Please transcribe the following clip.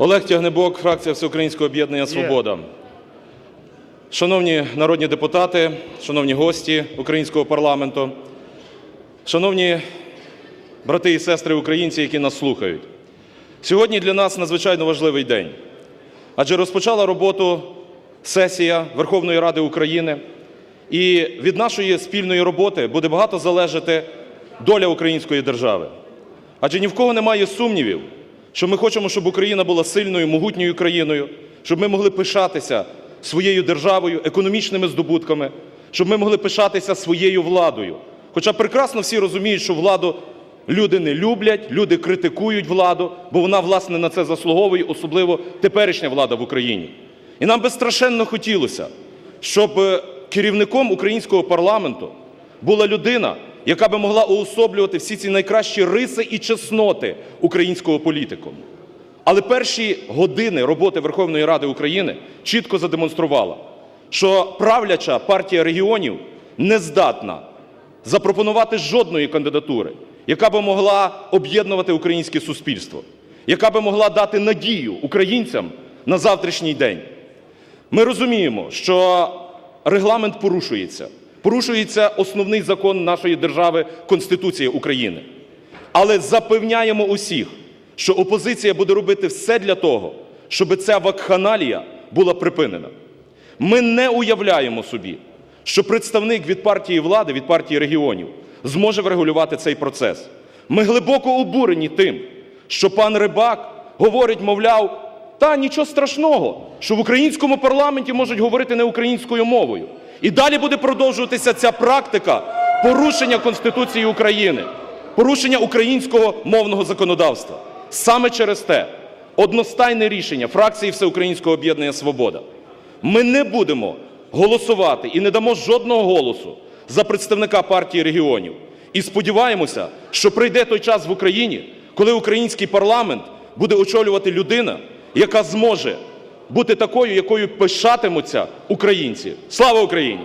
Олег Тягнебок, фракція Всеукраїнського об'єднання Свобода. Шановні народні депутати, шановні гості українського парламенту, шановні брати і сестри українці, які нас слухають. Сьогодні для нас надзвичайно важливий день, адже розпочала роботу сесія Верховної Ради України, і від нашої спільної роботи буде багато залежати доля української держави. Адже ні в кого немає сумнівів, що ми хочемо, щоб Україна була сильною, могутньою країною, щоб ми могли пишатися своєю державою, економічними здобутками, щоб ми могли пишатися своєю владою. Хоча прекрасно всі розуміють, що владу люди не люблять, люди критикують владу, бо вона, власне, на це заслуговує, особливо теперішня влада в Україні. І нам би страшенно хотілося, щоб е, керівником українського парламенту була людина, яка би могла уособлювати всі ці найкращі риси і чесноти українського політику. Але перші години роботи Верховної Ради України чітко задемонструвала, що правляча партія регіонів не здатна запропонувати жодної кандидатури, яка би могла об'єднувати українське суспільство, яка би могла дати надію українцям на завтрашній день. Ми розуміємо, що регламент порушується. Порушується основний закон нашої держави Конституція України. Але запевняємо усіх, що опозиція буде робити все для того, щоб ця вакханалія була припинена. Ми не уявляємо собі, що представник від партії влади, від партії регіонів, зможе врегулювати цей процес. Ми глибоко обурені тим, що пан Рибак говорить, мовляв, та нічого страшного, що в українському парламенті можуть говорити не українською мовою. І далі буде продовжуватися ця практика порушення Конституції України, порушення українського мовного законодавства. Саме через те одностайне рішення фракції Всеукраїнського об'єднання Свобода. Ми не будемо голосувати і не дамо жодного голосу за представника партії регіонів. І сподіваємося, що прийде той час в Україні, коли український парламент буде очолювати людина, яка зможе бути такою, якою пишатимуться українці. Слава Україні!